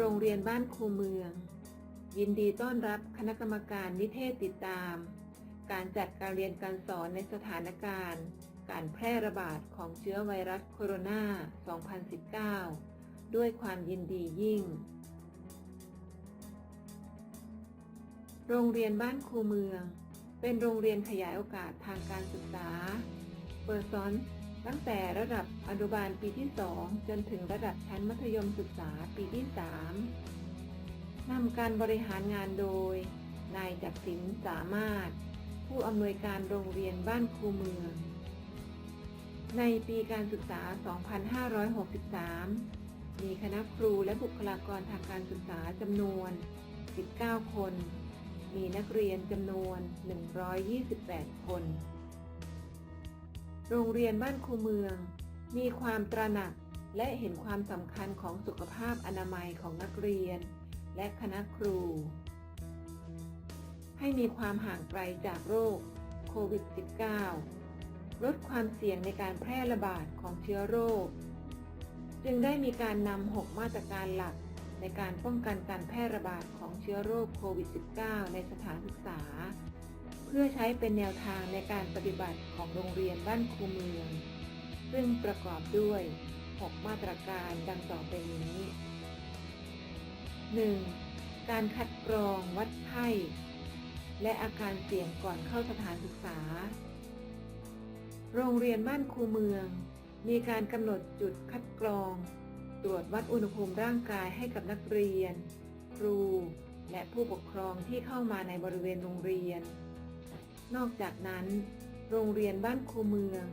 โรงเรียนบ้านครูเมือง ยินดีต้อนรับคณะกรรมการนิเทศติดตาม การจัดการเรียนการสอนในสถานการณ์ การแพร่ระบาดของเชื้อไวรัสโคโรนา 2019 ด้วยความยินดียิ่ง โรงเรียนบ้านครูเมือง เป็นโรงเรียนขยายโอกาสทางการศึกษา เปิดสอน ตั้งแต่ระดับอนุบาลปีที่ 2 จนถึงระดับชั้นมัธยมศึกษาปีที่ 3นำการบริหารงานโดย นายจักรินสามารถ ผู้อำนวยการโรงเรียนบ้านครูเมือง ในปีการศึกษา 2563 มีคณะครูและบุคลากรทางการศึกษาจำนวน 19 คน มีนักเรียนจำนวน 128 คน โรงเรียนบ้านครูเมือง มีความตระหนักและเห็นความสำคัญของสุขภาพอนามัยของนักเรียน และคณะครู ให้มีความห่างไกลจากโรคโควิด -19 ลดความเสี่ยงในการแพร่ระบาดของเชื้อโรค จึงได้มีการนำ 6 มาตรการหลักในการป้องกันการแพร่ระบาดของเชื้อโรคโควิด -19 ในสถานศึกษา เพื่อใช้เป็นแนวทางในการปฏิบัติของโรงเรียนบ้านครูเมือง ซึ่งประกอบด้วย 6 มาตรการดังต่อไปนี้ 1. การคัดกรองวัดไข้ และอาการเสี่ยงก่อนเข้าสถานศึกษา โรงเรียนบ้านครูเมือง มีการกำหนดจุดคัดกรอง ตรวจวัดอุณหภูมิร่างกายให้กับนักเรียน ครู และผู้ปกครองที่เข้ามาในบริเวณโรงเรียน นอกจากนั้น โรงเรียนบ้านครูเมือง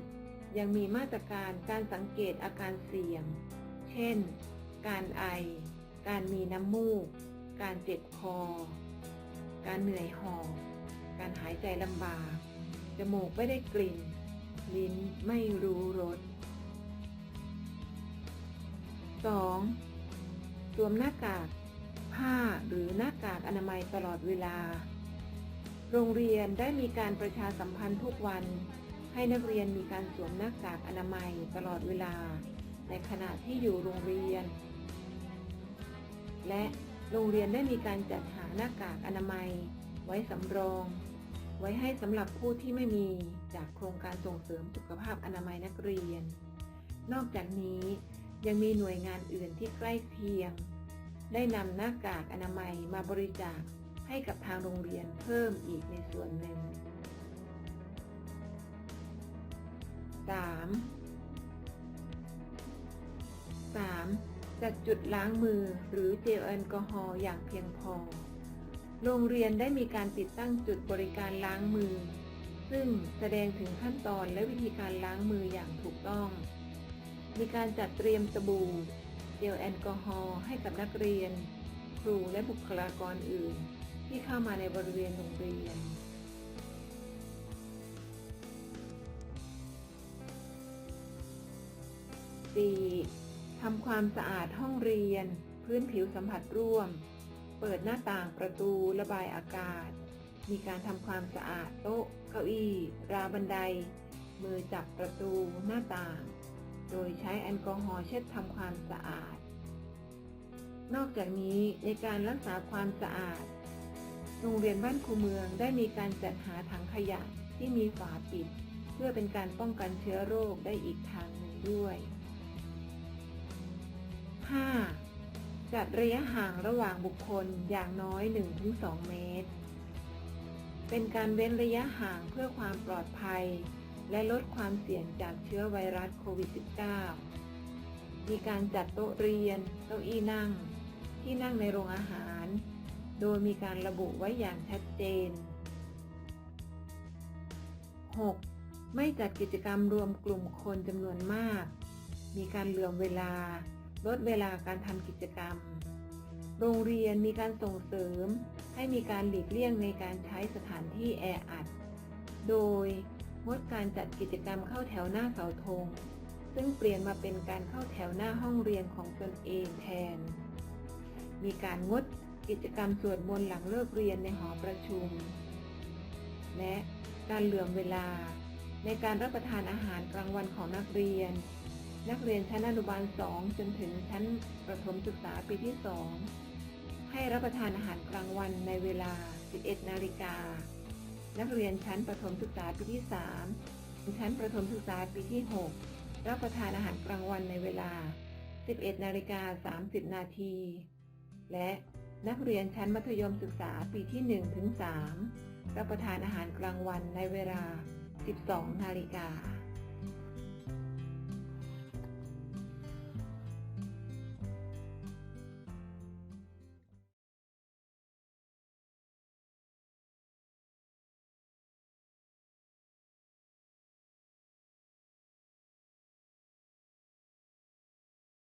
ยังมีมาตรการการสังเกตอาการเสี่ยง เช่น การไอ การมีน้ำมูก การเจ็บคอ การเหนื่อยหอบการหายใจลำบาก จมูกไม่ได้กลิ่น ลิ้นไม่รู้รส 2. สวมหน้ากาก ผ้าหรือหน้ากากอนามัยตลอดเวลา โรงเรียนได้มีการประชาสัมพันธ์ทุกวัน ให้นักเรียนมีการสวมหน้ากากอนามัยตลอดเวลา ในขณะที่อยู่โรงเรียน และโรงเรียนได้มีการจัดหาหน้ากากอนามัย ไว้สำรอง ไว้ให้สำหรับผู้ที่ไม่มีจากโครงการส่งเสริมสุขภาพอนามัยนักเรียน นอกจากนี้ยังมีหน่วยงานอื่นที่ใกล้เคียง ได้นำหน้ากากอนามัยมาบริจาค ให้กับทางโรงเรียนเพิ่มอีกในส่วนหนึ่ง 3. 3. จัดจุดล้างมือหรือเจลแอลกอฮอล์อย่างเพียงพอ โรงเรียนได้มีการติดตั้งจุดบริการล้างมือ ซึ่งแสดงถึงขั้นตอนและวิธีการล้างมืออย่างถูกต้อง มีการจัดเตรียมสบู่เจลแอลกอฮอล์ให้กับนักเรียน ครูและบุคลากรอื่น ที่เข้ามาในบริเวณโรงเรียน 4. ทำความสะอาดห้องเรียน พื้นผิวสัมผัสร่วม เปิดหน้าต่างประตูระบายอากาศ มีการทำความสะอาดโต๊ะ เก้าอี้ ราวบันได มือจับประตูหน้าต่าง โดยใช้แอลกอฮอล์เช็ดทำความสะอาด นอกจากนี้ในการรักษาความสะอาด โรงเรียนบ้านครูเมืองได้มีการจัดหาถังขยะที่มีฝาปิด เพื่อเป็นการป้องกันเชื้อโรคได้อีกทางหนึ่งด้วย 5. จัดระยะห่างระหว่างบุคคลอย่างน้อย 1-2 เมตร เป็นการเว้นระยะห่างเพื่อความปลอดภัย และลดความเสี่ยงจากเชื้อไวรัสโควิด -19 มีการจัดโต๊ะเรียน เก้าอี้นั่ง ที่นั่งในโรงอาหาร โดยมีการระบุไว้อย่างชัดเจน 6. ไม่จัดกิจกรรมรวมกลุ่มคนจำนวนมาก มีการเหลื่อมเวลา ลดเวลาการทำกิจกรรม โรงเรียนมีการส่งเสริม ให้มีการหลีกเลี่ยงในการใช้สถานที่แออัด โดยงดการจัดกิจกรรมเข้าแถวหน้าเสาธง ซึ่งเปลี่ยนมาเป็นการเข้าแถวหน้าห้องเรียนของตนเองแทน มีการงด กิจกรรมสวดมนต์หลังเลิกเรียนในหอประชุม และการเหลื่อมเวลา ในการรับประทานอาหารกลางวันของนักเรียน นักเรียนชั้นอนุบาล 2 จนถึงชั้นประถมศึกษาปีที่ 2 ให้รับประทานอาหารกลางวันในเวลา 11 นาฬิกา นักเรียนชั้นประถมศึกษาปีที่ 3 ชั้นประถมศึกษาปีที่ 6 รับประทานอาหารกลางวันในเวลา 11 นาฬิกา 30 นาที และ นักเรียนชั้นมัธยมศึกษาปีที่ 1 ถึง 3 รับประทานอาหารกลางวันในเวลา 12 นาฬิกา